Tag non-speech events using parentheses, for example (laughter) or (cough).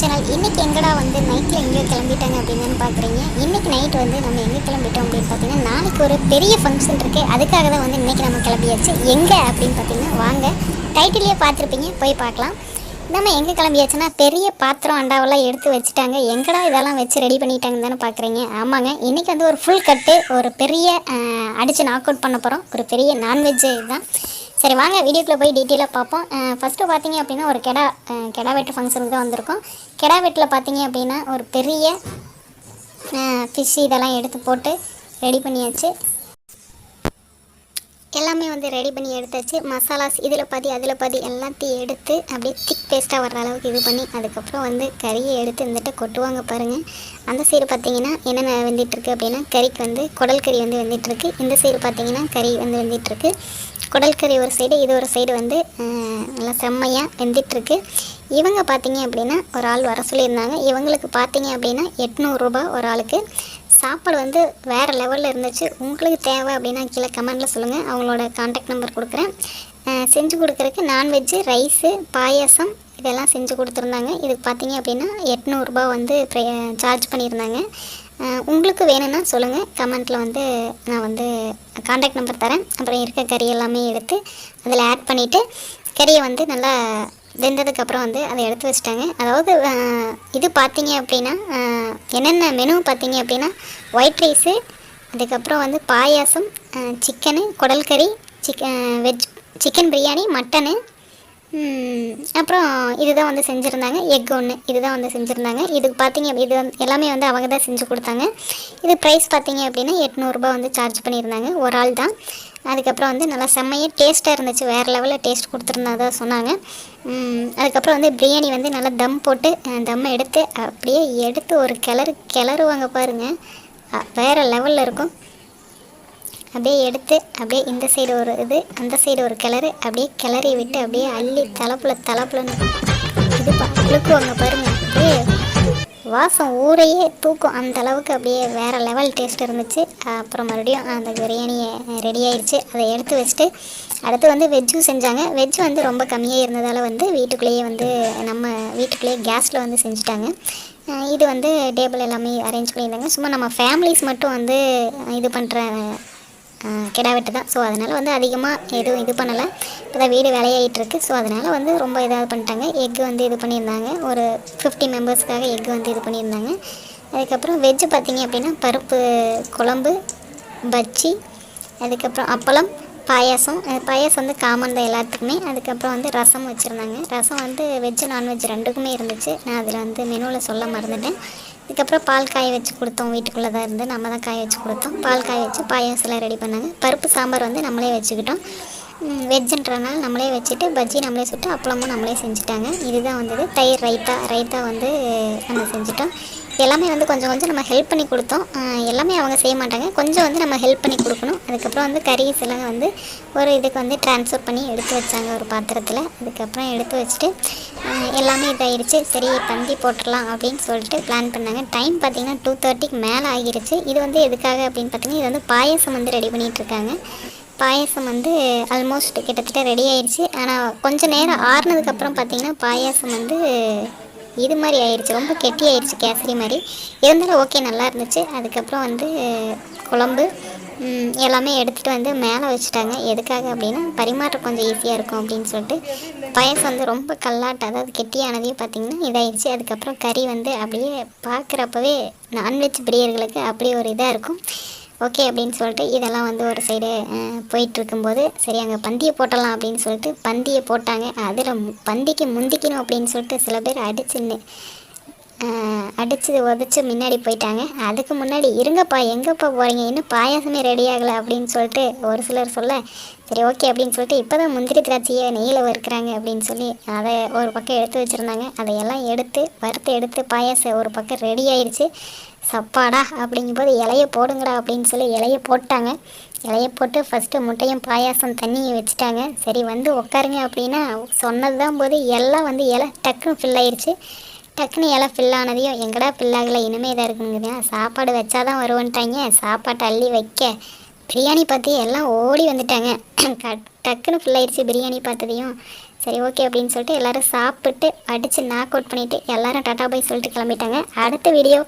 Channel இன்றைக்கி எங்கடா வந்து நைட்டில் எங்கேயோ கிளம்பிட்டாங்க அப்படின்னு பார்க்குறீங்க இன்றைக்கி நைட் வந்து நம்ம எங்கே கிளம்பிட்டோம் அப்படின்னு பார்த்தீங்கன்னா நாளைக்கு ஒரு பெரிய ஃபங்க்ஷன் இருக்குது அதுக்காக தான் வந்து இன்றைக்கி நம்ம கிளம்பியாச்சு. எங்கே அப்படின்னு பார்த்தீங்கன்னா வாங்க டைட்டிலே பார்த்துருப்பீங்க. போய் பார்க்கலாம். நம்ம எங்கே கிளம்பியாச்சுன்னா பெரிய பாத்திரம் அண்டாவெல்லாம் எடுத்து வச்சுட்டாங்க. எங்கடா இதெல்லாம் வச்சு ரெடி பண்ணிட்டாங்க தானே பார்க்குறீங்க ஆமாங்க இன்றைக்கி வந்து ஒரு ஃபுல் கட்டு ஒரு பெரிய அடித்து நாக் அவுட் பண்ண போகிறோம் ஒரு பெரிய நான்வெஜ் இதுதான் சரி வாங்க வீடியோக்குள்ளே போய் டீட்டெயிலாக பார்ப்போம். ஃபஸ்ட்டு பார்த்தீங்க அப்படின்னா ஒரு கெடா கெடா வெட்டு ஃபங்க்ஷனுக்கு தான் வந்திருக்கோம். கெடா வெட்டில் பார்த்தீங்க அப்படின்னா ஒரு பெரிய ஃபிஷ் இதெல்லாம் எடுத்து போட்டு ரெடி பண்ணியாச்சு. எல்லாமே வந்து ரெடி பண்ணி எடுத்தாச்சு. மசாலாஸ் இதில் பாதி அதில் பாதி எல்லாத்தையும் எடுத்து அப்படியே திக் பேஸ்ட்டாக வர்ற அளவுக்கு இது பண்ணி அதுக்கப்புறம் வந்து கறியை எடுத்து இருந்துட்டு கொட்டுவாங்க பாருங்கள் அந்த சைடு பார்த்தீங்கன்னா என்னென்ன வெந்துட்டுருக்கு அப்படின்னா கறிக்கு வந்து குடல் கறி வந்து வெந்துட்டுருக்கு. இந்த சைடு பார்த்தீங்கன்னா கறி வந்து வெந்துட்டுருக்கு. குடல் கறி ஒரு சைடு இது ஒரு சைடு வந்து நல்லா செம்மையாக வெந்துட்டுருக்கு. இவங்க பார்த்தீங்க அப்படின்னா ஒரு ஆள் வர சொல்லியிருந்தாங்க. இவங்களுக்கு பார்த்தீங்க அப்படின்னா எட்நூறுரூபா ஒரு ஆளுக்கு. சாப்பாடு வந்து வேறு லெவலில் இருந்துச்சு. உங்களுக்கு தேவை அப்படின்னா கீழே கமெண்டில் சொல்லுங்கள் அவங்களோட காண்டாக்ட் நம்பர் கொடுக்குறேன். செஞ்சு கொடுக்குறக்கு நான்வெஜ்ஜு ரைஸு பாயாசம் இதெல்லாம் செஞ்சு கொடுத்துருந்தாங்க. இதுக்கு பார்த்தீங்க அப்படின்னா எட்நூறுரூபா வந்து சார்ஜ் பண்ணியிருந்தாங்க. உங்களுக்கு வேணும்னா சொல்லுங்கள் கமெண்ட்டில் வந்து நான் வந்து காண்டாக்ட் நம்பர் தரேன். அப்புறம் இருக்க கறி எல்லாமே எடுத்து அதில் ஆட் பண்ணிவிட்டு கறியை வந்து நல்லா வெந்ததுக்கப்புறம் வந்து அதை எடுத்து வச்சிட்டாங்க. அதாவது இது பார்த்தீங்க அப்படின்னா என்னென்ன மெனு பார்த்தீங்க அப்படின்னா ஒயிட் ரைஸு அதுக்கப்புறம் வந்து பாயாசம் சிக்கனு குடல் கறி chicken veg chicken biryani mutton அப்புறம் இதுதான் வந்து செஞ்சுருந்தாங்க. எக் ஒன்று இதுதான் வந்து செஞ்சுருந்தாங்க. இதுக்கு பார்த்தீங்க அப்படி- இது வந்து எல்லாமே வந்து அவங்க தான் செஞ்சு கொடுத்தாங்க. இது ப்ரைஸ் பார்த்தீங்க அப்படின்னா எட்நூறுபா வந்து சார்ஜ் பண்ணியிருந்தாங்க. ஒரு ஆள் தான். அதுக்கப்புறம் வந்து நல்லா செம்மையாக டேஸ்ட்டாக இருந்துச்சு. வேறு லெவலில் டேஸ்ட் கொடுத்துருந்ததா சொன்னாங்க. அதுக்கப்புறம் வந்து பிரியாணி வந்து நல்லா தம் போட்டு தம் எடுத்து அப்படியே எடுத்து ஒரு கிளறு கிளறுவாங்க பாருங்கள் வேறு லெவலில் இருக்கும். அப்படியே எடுத்து அப்படியே இந்த சைடு ஒரு இது அந்த சைடு ஒரு கிளறு அப்படியே கிளறி விட்டு அப்படியே அள்ளி தலைப்புல தலைப்புலன்னு இது பா- பாருங்கள் அப்படியே வாசம் ஊரையே தூக்கும் அந்த அளவுக்கு அப்படியே வேறு லெவல் டேஸ்ட் இருந்துச்சு. அப்புறம் மறுபடியும் அந்த பிரியாணியை ரெடி ஆயிடுச்சு அதை எடுத்து வச்சுட்டு அடுத்து வந்து வெஜ்ஜும் செஞ்சாங்க. வெஜ் வந்து ரொம்ப கம்மியாக இருந்ததால் வந்து வீட்டுக்குள்ளேயே வந்து நம்ம வீட்டுக்குள்ளேயே கேஸில் வந்து செஞ்சுட்டாங்க. இது வந்து டேபிள் எல்லாமே அரேஞ்ச் பண்ணியிருந்தாங்க. சும்மா நம்ம ஃபேமிலிஸ் மட்டும் வந்து இது பண்ணுற கிடா வெட்டு தான். ஸோ அதனால் வந்து அதிகமாக எதுவும் இது பண்ணலை. இப்போ தான் வீடு வேலையாகிட்டு ஸோ அதனால் வந்து ரொம்ப இதாக பண்ணிட்டாங்க. எக்கு வந்து இது பண்ணியிருந்தாங்க. ஒரு ஃபிஃப்டி மெம்பர்ஸ்க்காக எக்கு வந்து இது பண்ணியிருந்தாங்க. அதுக்கப்புறம் வெஜ்ஜு பார்த்திங்க அப்படின்னா பருப்பு குழம்பு பஜ்ஜி அதுக்கப்புறம் அப்பளம் பாயாசம். பாயாசம் வந்து காமன் தான் எல்லாத்துக்குமே. அதுக்கப்புறம் வந்து ரசம் வச்சுருந்தாங்க. ரசம் வந்து வெஜ்ஜு நான்வெஜ் ரெண்டுக்குமே இருந்துச்சு. நான் அதில் வந்து மெனுவில் சொல்ல மறந்துட்டேன். இதுக்கப்புறம் பால் காய வச்சு கொடுத்தோம். வீட்டுக்குள்ளே தான் இருந்து நம்ம தான் காய வச்சு கொடுத்தோம். பால் காய வச்சு பாயாசம்லாம் ரெடி பண்ணாங்க. பருப்பு சாம்பார் வந்து நம்மளே வச்சுக்கிட்டோம். வெஜ்ஜுன்றனால நம்மளே வச்சுட்டு பஜ்ஜி நம்மளே சுட்டு அப்பளமும் நம்மளே செஞ்சுட்டாங்க. இதுதான் வந்தது. தயிர் ரைத்தா ரைத்தா வந்து நம்ம செஞ்சுட்டோம். எல்லாமே வந்து கொஞ்சம் கொஞ்சம் நம்ம ஹெல்ப் பண்ணி கொடுத்தோம். எல்லாமே அவங்க செய்ய மாட்டாங்க. கொஞ்சம் வந்து நம்ம ஹெல்ப் பண்ணி கொடுக்கணும். அதுக்கப்புறம் வந்து கறி எல்லாம் வந்து ஒரு இதுக்கு வந்து ட்ரான்ஸ்ஃபர் பண்ணி எடுத்து வச்சாங்க ஒரு பாத்திரத்தில். அதுக்கப்புறம் எடுத்து வச்சுட்டு எல்லாமே இதாயிருச்சு. சரி பந்தி போட்டுடலாம் அப்படின்னு சொல்லிட்டு பிளான் பண்ணாங்க. டைம் பார்த்திங்கன்னா டூ தேர்ட்டிக்கு மேலே ஆகிருச்சு. இது வந்து எதுக்காக அப்படின்னு பார்த்தீங்கன்னா இது வந்து பாயசம் வந்து ரெடி பண்ணிகிட்ருக்காங்க பாயசம் பாயாசம் வந்து ஆல்மோஸ்ட் கிட்டத்தட்ட ரெடி ஆயிடுச்சு ஆனால் கொஞ்சம் நேரம் ஆறுனதுக்கப்புறம் பார்த்திங்கன்னா பாயாசம் வந்து இது மாதிரி ஆயிடுச்சு ரொம்ப கெட்டி ஆயிடுச்சு கேசரி மாதிரி. இருந்தாலும் ஓகே நல்லா இருந்துச்சு. அதுக்கப்புறம் வந்து குழம்பு எல்லாமே எடுத்துகிட்டு வந்து மேலே வச்சுட்டாங்க. எதுக்காக அப்படின்னா பரிமாற்றம் கொஞ்சம் ஈஸியாக இருக்கும் அப்படின்னு சொல்லிட்டு. பாயசம் வந்து ரொம்ப கல்லாட்டம். அதாவது கெட்டியானதையும் பார்த்திங்கன்னா இதாகிடுச்சு அதுக்கப்புறம் கறி வந்து அப்படியே பார்க்குறப்பவே நான்வெஜ் பிரியர்களுக்கு அப்படியே ஒரு இதாக இருக்கும். ஓகே அப்படின்னு சொல்லிட்டு இதெல்லாம் வந்து ஒரு சைடு போயிட்டு இருக்கும்போது சரி அங்கே பந்தியை போட்டலாம் அப்படின்னு சொல்லிட்டு பந்தியை போட்டாங்க. அதில் பந்திக்கு முந்திக்கணும் அப்படின்னு சொல்லிட்டு சில பேர் அடிச்சுன்னு அடித்து உதச்சி முன்னாடி போயிட்டாங்க. அதுக்கு முன்னாடி இருங்கப்பா எங்கேப்பா போகிறீங்க இன்னும் பாயாசமே ரெடி ஆகலை அப்படின்னு சொல்லிட்டு ஒரு சிலர் சொல்ல சரி ஓகே அப்படின்னு சொல்லிட்டு இப்போ தான் முந்திரி திராட்சையை நெய்யில் வறுக்கிறாங்க அப்படின்னு சொல்லி அதை ஒரு பக்கம் எடுத்து வச்சுருந்தாங்க. அதையெல்லாம் எடுத்து வறுத்து எடுத்து பாயாசம் ஒரு பக்கம் ரெடி ஆயிடுச்சு சப்பாடா அப்படிங்கும்போது இலையை போடுங்கடா அப்படின்னு சொல்லி இலைய போட்டாங்க. இலையை போட்டு ஃபஸ்ட்டு முட்டையும் பாயாசம் தண்ணியை வச்சுட்டாங்க. சரி வந்து உட்காருங்க அப்படின்னா சொன்னது தான் போது எல்லாம் வந்து இலை டக்குன்னு ஃபில் ஆயிடுச்சு டக்குன்னு இலை ஃபில் ஆனதையும் எங்கடா ஃபில் ஆகலை? இனிமே இதாக இருக்குங்க சாப்பாடு வச்சாதான் வருவன்ட்டாங்க. சாப்பாட்டை அள்ளி வைக்க. பிரியாணி பார்த்து எல்லாம் ஓடி வந்துட்டாங்க. (clears throat) டக்குன்னு ஃபில் ஆயிடுச்சு பிரியாணி பார்த்ததையும். சரி ஓகே அப்படின்னு சொல்லிட்டு எல்லோரும் சாப்பிட்டு அடித்து நாக் அவுட் பண்ணிவிட்டு எல்லாரும் டாட்டா பை சொல்லிட்டு கிளம்பிட்டாங்க. அடுத்த வீடியோ